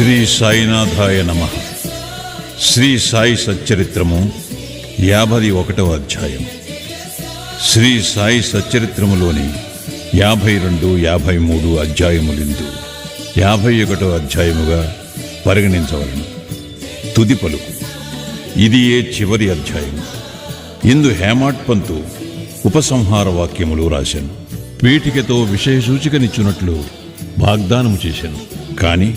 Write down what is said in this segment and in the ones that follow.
శ్రీ సాయినాథాయ నమ. శ్రీ సాయి సచ్చరిత్రము యాభై ఒకటవ అధ్యాయం. శ్రీ సాయి సచ్చరిత్రములోని యాభై రెండు యాభై మూడు అధ్యాయములిందు యాభై ఒకటవ అధ్యాయముగా పరిగణించవలను. తుది పలుకు. ఇది ఏ చివరి అధ్యాయం. ఇందు హేమాట్ పంతు ఉపసంహార వాక్యములు రాశాను. పీఠికతో విషయ సూచికనిచ్చినట్లు వాగ్దానము చేశాను. కానీ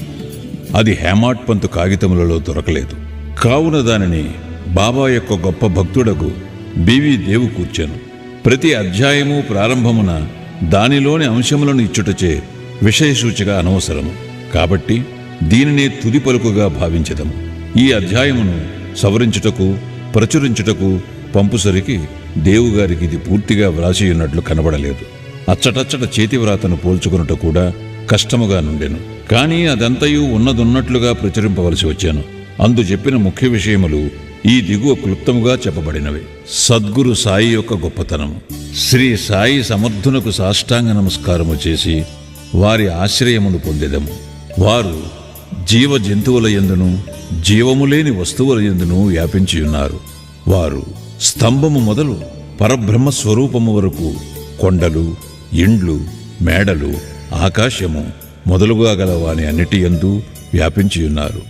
అది హేమాట్ పంతు కాగితములలో దొరకలేదు. కావున దానిని బాబా యొక్క గొప్ప భక్తుడకు బివి దేవు కూర్చాను. ప్రతి అధ్యాయము ప్రారంభమున దానిలోని అంశములను ఇచ్చుటచే విషయ సూచిక అనవసరము. కాబట్టి దీనినే తుది పలుకుగా భావించదము. ఈ అధ్యాయమును సవరించుటకు ప్రచురించుటకు పంపుసరికి దేవుగారికి ఇది పూర్తిగా వ్రాసి ఉన్నట్లు కనబడలేదు. అచ్చటచ్చట చేతివ్రాతను పోల్చుకున్నట కూడా కష్టముగా నుండెను. కానీ అదంతయు ఉన్నదున్నట్లుగా ప్రచురింపవలసి వచ్చాను. అందు చెప్పిన ముఖ్య విషయములు ఈ దిగువ క్లుప్తముగా చెప్పబడినవి. సద్గురు సాయి యొక్క గొప్పతనము శ్రీ సాయి సమర్థునకు సాష్టాంగ నమస్కారము చేసి వారి ఆశ్రయమును పొందెదము. వారు జీవ జంతువుల ఎందును జీవము లేని వస్తువుల ఎందును వ్యాపించి ఉన్నారు వారు స్తంభము మొదలు పరబ్రహ్మ స్వరూపము వరకు కొండలు ఇండ్లు మేడలు ఆకాశము మొదలుగా గల వాని అన్నిటి యందు వ్యాపించియున్నారు.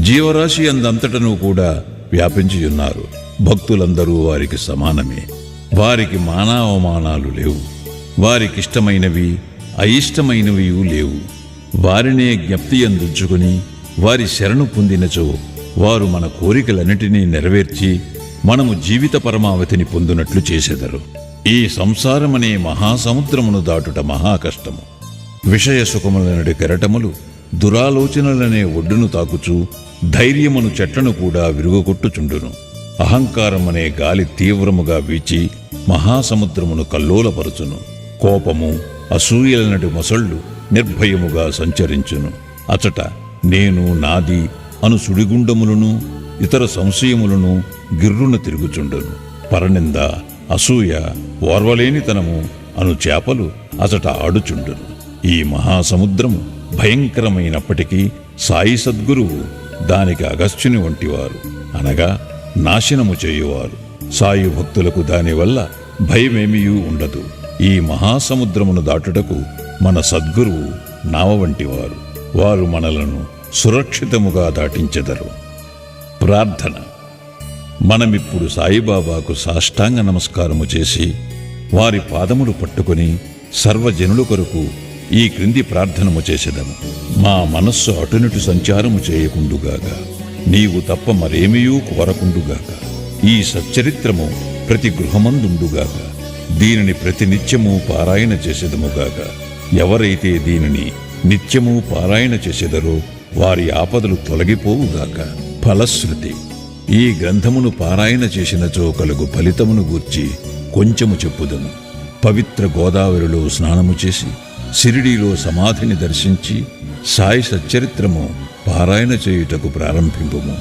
జీవరాశి అందంతటను కూడా వ్యాపించియున్నారు. భక్తులందరూ వారికి సమానమే. వారికి మానావమానాలు లేవు. వారికిష్టమైనవి అయిష్టమైనవి లేవు. వారినే జ్ఞప్తి అందించుకుని వారి శరణు పొందినచో వారు మన కోరికలన్నిటినీ నెరవేర్చి మనము జీవిత పరమావధిని పొందినట్లు చేసెదరు. ఈ సంసారమనే మహాసముద్రమును దాటుట మహా కష్టము విషయ సుఖములనడి కెరటములు దురాలోచనలనే ఒడ్డును తాకుచు ధైర్యమును చెట్లను కూడా విరుగుకొట్టుచుండును అహంకారమనే గాలి తీవ్రముగా వీచి మహాసముద్రమును కల్లోలపరుచును. కోపము అసూయలనటి మొసళ్ళు నిర్భయముగా సంచరించును. అచట నేను నాది అను సుడిగుండములను ఇతర సంశయములను గిర్రున తిరుగుచుండును. పరనింద అసూయ ఓర్వలేనితనము అను చేపలు అచట ఆడుచుండును. ఈ మహాసముద్రము భయంకరమైనప్పటికీ సాయి సద్గురువు దానికి అగస్త్యుని వంటివారు. అనగా నాశనము చేయువారు. సాయి భక్తులకు దానివల్ల భయమేమియూ ఉండదు. ఈ మహాసముద్రమును దాటుటకు మన సద్గురువు నావ వంటివారు. వారు మనలను సురక్షితముగా దాటించెదరు. ప్రార్థన. మనమిప్పుడు సాయిబాబాకు సాష్టాంగ నమస్కారము చేసి వారి పాదములు పట్టుకొని సర్వజనుల కొరకు ఈ క్రింది ప్రార్థనము చేసేదము. మా మనస్సు అటునిటు సంచారము చేయకుండుగాక నీవు తప్ప మరేమియూ కోరకుండుగాక ఈ సచ్చరిత్రము ప్రతి గృహమందుండుగాక దీనిని ప్రతినిత్యము పారాయణ చేసేదముగాక ఎవరైతే దీనిని నిత్యము పారాయణ చేసేదరో వారి ఆపదలు తొలగిపోవుగాక. ఫలశ్రుతి ఈ గ్రంథమును పారాయణ చేసినచో కలుగు ఫలితమును గూర్చి కొంచెము చెప్పుదము. పవిత్ర గోదావరిలో స్నానము చేసి సిరిడీలో సమాధిని దర్శించి సాయి సచ్చరిత్రము పారాయణ చేయుటకు ప్రారంభింపుము.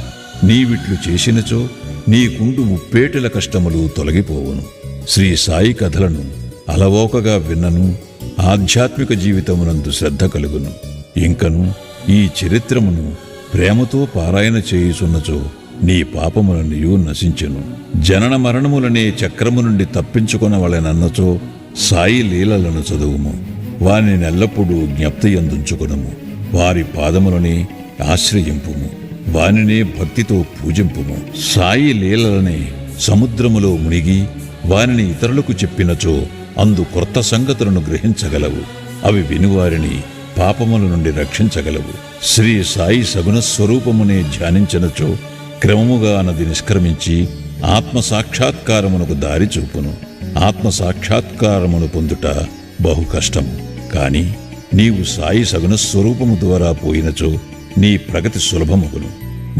నీవిట్లు చేసినచో నీకుండు ముప్పేటల కష్టములు తొలగిపోవును. శ్రీ సాయి కథలను అలవోకగా విన్నను ఆధ్యాత్మిక జీవితమునందు శ్రద్ధ కలుగును. ఇంకను ఈ చరిత్రమును ప్రేమతో పారాయణ చేయుచున్నచో నీ పాపములనియు నశించెను. జనన మరణములనే చక్రము నుండి తప్పించుకొనవలెనన్నచో సాయి లీలలను చదువుము. వారిని ఎల్లప్పుడూ జ్ఞప్తయందుంచుకునము. వారి పాదములని ఆశ్రయింపుము. వానినే భక్తితో పూజింపుము. సాయి లీలలనే సముద్రములో మునిగి వారిని ఇతరులకు చెప్పినచో అందు కొత్త సంగతులను గ్రహించగలవు. అవి వినివారిని పాపముల నుండి రక్షించగలవు. శ్రీ సాయి సగుణ స్వరూపమునే ధ్యానించినచో క్రమముగా నది నిష్క్రమించి ఆత్మ సాక్షాత్కారమునకు దారి చూపును. ఆత్మ సాక్షాత్కారమును పొందుట బహు కష్టము. కాని నీవు సాయి సగుణ స్వరూపము ద్వారా పోయినచో నీ ప్రగతి సులభమగును.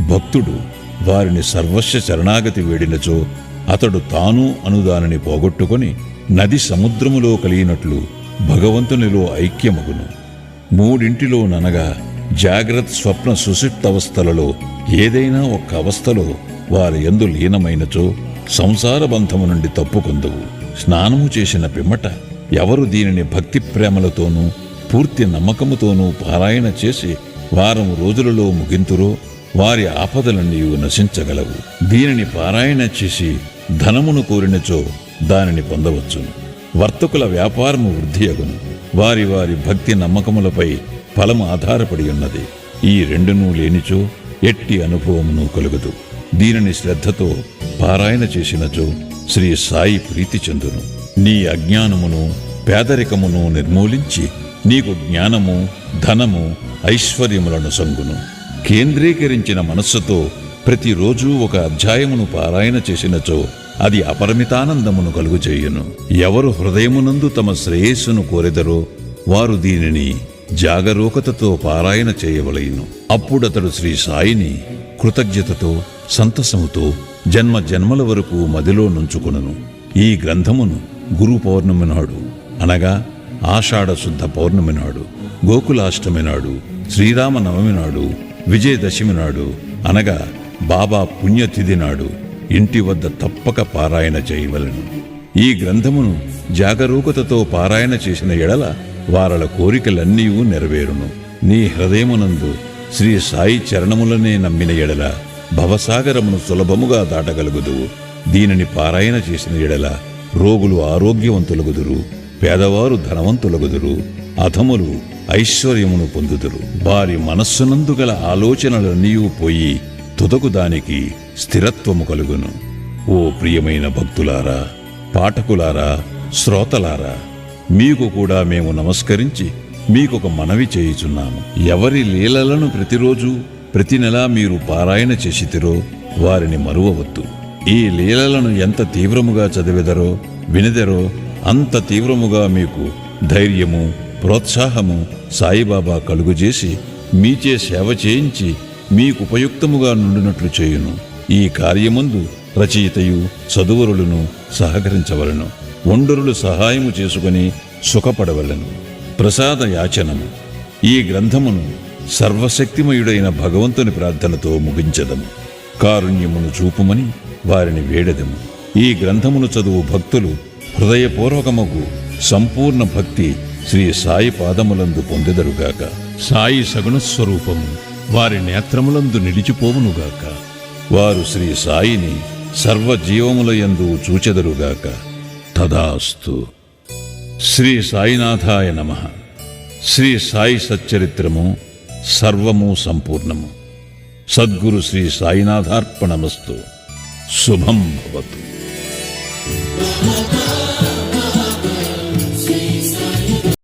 భక్తుడు వారిని సర్వస్వ శరణాగతి వేడినచో అతడు తాను అనుదానని పోగొట్టుకొని నది సముద్రములో కలిగినట్లు భగవంతునిలో ఐక్యమగును. మూడింటిలో ననగా జాగ్రత్త స్వప్న సుషిప్త అవస్థలలో ఏదైనా ఒక్క అవస్థలో వారి ఎందు లీనమైనచో సంసార బంధము నుండి తప్పుకొందువు. స్నానము చేసిన పిమ్మట ఎవరు దీనిని భక్తి ప్రేమలతోనూ పూర్తి నమ్మకముతోనూ పారాయణ చేసి వారం రోజులలో ముగింతురో వారి ఆపదలన్నీ నశించగలవు. దీనిని పారాయణ చేసి ధనమును కోరినచో దానిని పొందవచ్చును. వర్తకుల వ్యాపారము వృద్ధియగును వారి వారి భక్తి నమ్మకములపై ఫలము ఆధారపడి ఉన్నది. ఈ రెండునూ లేనిచో ఎట్టి అనుభవమును కలుగదు. దీనిని శ్రద్ధతో పారాయణ చేసినచో శ్రీ సాయి ప్రీతి చెందును. నీ అజ్ఞానమును పేదరికమును నిర్మూలించి నీకు జ్ఞానము ధనము ఐశ్వర్యములను సంగును. కేంద్రీకరించిన మనస్సుతో ప్రతిరోజు ఒక అధ్యాయమును పారాయణ చేసినచో అది అపరిమితానందమును కలుగుచేయును. ఎవరు హృదయమునందు తమ శ్రేయస్సును కోరెదరో వారు దీనిని జాగరూకతతో పారాయణ చేయవలయును. అప్పుడతడు శ్రీ సాయిని కృతజ్ఞతతో సంతసముతో జన్మ జన్మల వరకు మదిలో నుంచుకును ఈ గ్రంథమును గురు పౌర్ణమి నాడు. అనగా ఆషాఢ శుద్ధ పౌర్ణమి నాడు గోకులాష్టమి నాడు శ్రీరామనవమి నాడు విజయదశమి నాడు అనగా బాబా పుణ్యతిథి నాడు ఇంటి వద్ద తప్పక పారాయణ చేయవలను. ఈ గ్రంథమును జాగరూకతతో పారాయణ చేసిన ఎడల వారల కోరికలన్నీ నెరవేరును. నీ హృదయమునందు శ్రీ సాయి చరణములనే నమ్మిన ఎడల భవసాగరమును సులభముగా దాటగలుగుదువు. దీనిని పారాయణ చేసిన ఎడల రోగులు ఆరోగ్యవంతులగుదురు పేదవారు ధనవంతులగుదురు అధములు ఐశ్వర్యమును పొందుదురు. వారి మనస్సునందు గల ఆలోచనలన్నీ పోయి తుదకు దానికి స్థిరత్వము కలుగును. ఓ ప్రియమైన భక్తులారా పాఠకులారా శ్రోతలారా మీకు కూడా మేము నమస్కరించి మీకొక మనవి చేయుచున్నాము. ఎవరి లీలలను ప్రతిరోజు ప్రతి నెలా మీరు పారాయణ చేసితిరో వారిని మరువవద్దు. ఈ లీలలను ఎంత తీవ్రముగా చదివెదరో వినెదరో అంత తీవ్రముగా మీకు ధైర్యము ప్రోత్సాహము సాయిబాబా కలుగుజేసి మీచే సేవ చేయించి మీకు ఉపయుక్తముగా నుండినట్లు చేయును. ఈ కార్యమందు రచయితయు చదువరులను సహకరించవలను. ఒండరులు సహాయము చేసుకుని సుఖపడవలను. ప్రసాద యాచనము. ఈ గ్రంథమును సర్వశక్తిమయుడైన భగవంతుని ప్రార్థనతో ముగించదము. కారుణ్యమును చూపుమని వారిని వేడదము. ఈ గ్రంథమును చదువు భక్తులు హృదయపూర్వకముకు సంపూర్ణ భక్తి శ్రీ సాయి పాదములందు పొందెదరుగాక. సాయి సగుణ స్వరూపము వారి నేత్రములందు నిలిచిపోవునుగాక. వారు శ్రీ సాయిని సర్వజీవములయందు చూచెదరుగాక. తదాస్తు. శ్రీ సాయినాథాయ నమ. శ్రీ సాయి సచ్చరిత్రము సర్వము సంపూర్ణము. సద్గురు శ్రీ సాయినాథార్పణమస్తు. शुभम भवतु।